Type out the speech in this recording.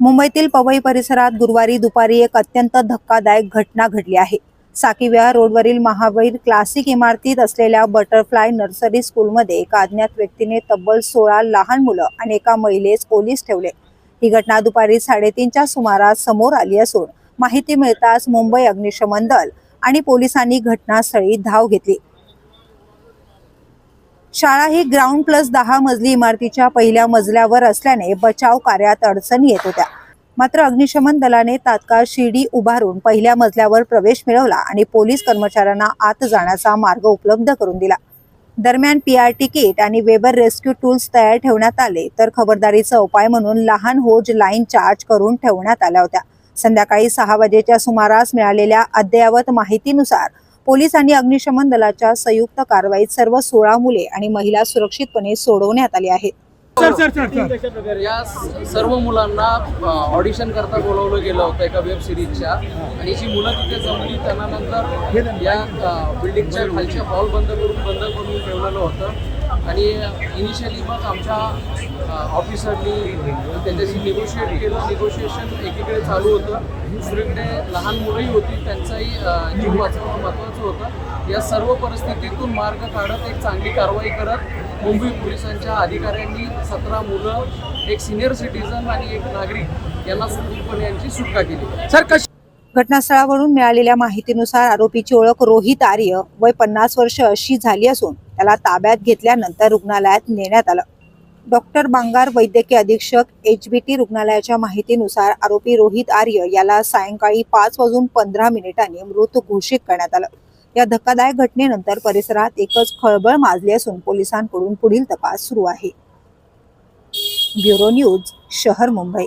मुंबईतील पवई परिसरात गुरुवारी दुपारी एक अत्यंत धक्कादायक घटना घडली आहे. साकीविहार रोडवरील महावीर क्लासिक इमारतीत असलेल्या बटरफ्लाय नर्सरी स्कूलमध्ये एका अज्ञात व्यक्तीने तब्बल सोळा लहान मुलं आणि एका महिलेस पोलीस ठेवले. ही घटना दुपारी साडेतीनच्या सुमारास समोर आली असून माहिती मिळताच मुंबई अग्निशमन दल आणि पोलिसांनी घटनास्थळी धाव घेतली. शाळा ही ग्राउंड प्लस दहा मजली इमारतीच्या पहिल्या मजल्यावर असल्याने बचाव कार्यात अडचणी येत होत्या. मात्र अग्निशमन दलाने तात्काळ शिडी उभारून पहिल्या मजल्यावर प्रवेश मिळवला आणि पोलीस कर्मचाऱ्यांना आत जाण्याचा मार्ग उपलब्ध करून दिला. दरम्यान पीआरटी किट आणि वेबर रेस्क्यू टूल्स तयार ठेवण्यात आले तर खबरदारीचा उपाय म्हणून लहान होज लाईन चार्ज करून ठेवण्यात आल्या होत्या. संध्याकाळी सहा वाजेच्या सुमारास मिळालेल्या अद्ययावत माहितीनुसार पोलीस आणि अग्निशमन दलाच्या संयुक्त कारवाईत सर्व सोळा मुले आणि महिला सुरक्षितपणे सोडवण्यात आली आहेत. Sir sir sir sir. या सर्व मुलांना ऑडिशन करता बोलवलं गेलं होतं एका वेब सिरीजच्या आणि जी मुलं तिथे जमली त्यांना नंतर या बिल्डिंगच्या खालचे हॉल बंद करून बंद करून ठेवलेलं होतं. आणि इनिशियली मग आमच्या ऑफिसरनी त्याच्याशी निगोशिएट केलं. निगोशिएशन एकीकडे चालू होतं. दुसरीकडे लहान मुलंही होती त्यांचाही जीव वाचवणं महत्त्वाचं होतं. या सर्व परिस्थितीतून मार्ग काढत एक चांगली कारवाई करत मुंबई पोलिसांच्या अधिकाऱ्यांनी सतरा मुलं एक सिनियर सिटीजन आणि एक नागरिक यांना सुखरूपपणे यांची सुटका केली. सर कशी घटनास्थळावरून मिळालेल्या माहितीनुसार आरोपीची ओळख रोहित आर्य वय पन्नास वर्ष अशी झाली असून त्याला ताब्यात घेतल्यानंतर रुग्णालयात नेण्यात आलं. डॉक्टर बांगार वैद्यकीय अधीक्षक एच बी टी रुग्णालयाच्या माहितीनुसार आरोपी रोहित आर्य याला सायंकाळी पाच वाजून पंधरा मिनिटांनी मृत घोषित करण्यात आलं. या धक्कादायक घटनेनंतर परिसरात एकच खळबळ माजली असून पोलिसांकडून पुढील तपास सुरू आहे. ब्युरो न्यूज शहर मुंबई.